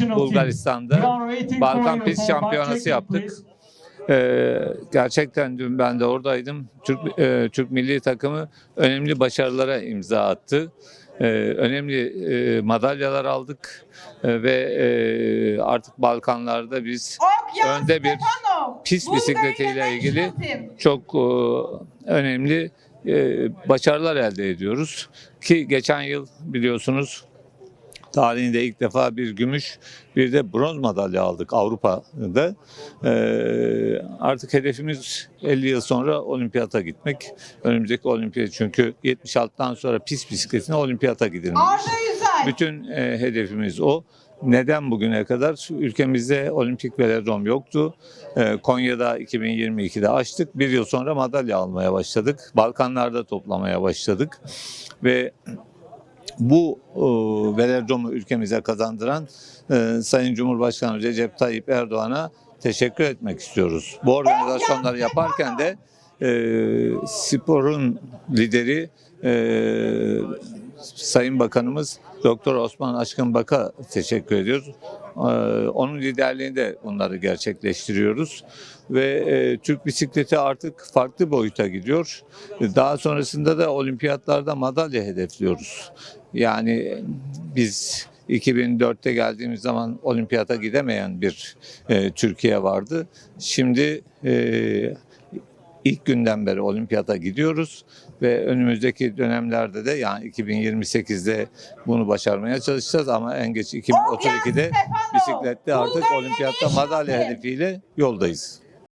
Bulgaristan'da Balkan Pist Şampiyonası yaptık. Ee, gerçekten dün ben de oradaydım. Türk e, Türk milli takımı önemli başarılara imza attı. Ee, önemli e, madalyalar aldık Ee, ve e, artık Balkanlarda biz önde bir pist bisikletiyle ilgili çok e, önemli e, başarılar elde ediyoruz. Ki geçen yıl biliyorsunuz tarihinde ilk defa bir gümüş bir de bronz madalya aldık Avrupa'da. Ee, artık hedefimiz 50 yıl sonra olimpiyata gitmek. Önümüzdeki olimpiyat çünkü 76'dan sonra pist bisikletine olimpiyata gidilmiş. Bütün e, hedefimiz o. Neden bugüne kadar? Ülkemizde olimpik velodrom yoktu. E, Konya'da 2022'de açtık. Bir yıl sonra madalya almaya başladık. Balkanlarda toplamaya başladık. Ve bu e, velodromu ülkemize kazandıran e, Sayın Cumhurbaşkanı Recep Tayyip Erdoğan'a teşekkür etmek istiyoruz. Bu organizasyonları yaparken de e, sporun lideri e, Sayın Bakanımız Doktor Osman Aşkın Bak'a teşekkür ediyoruz. Ee, Onun liderliğinde bunları gerçekleştiriyoruz ve e, Türk bisikleti artık farklı boyuta gidiyor. Daha sonrasında da olimpiyatlarda madalya hedefliyoruz. Yani biz 2004'te geldiğimiz zaman olimpiyata gidemeyen bir e, Türkiye vardı. Şimdi e, ilk günden beri olimpiyata gidiyoruz ve önümüzdeki dönemlerde de yani 2028'de bunu başarmaya çalışacağız ama en geç 2032'de bisiklette artık olimpiyatta madalya hedefiyle yoldayız.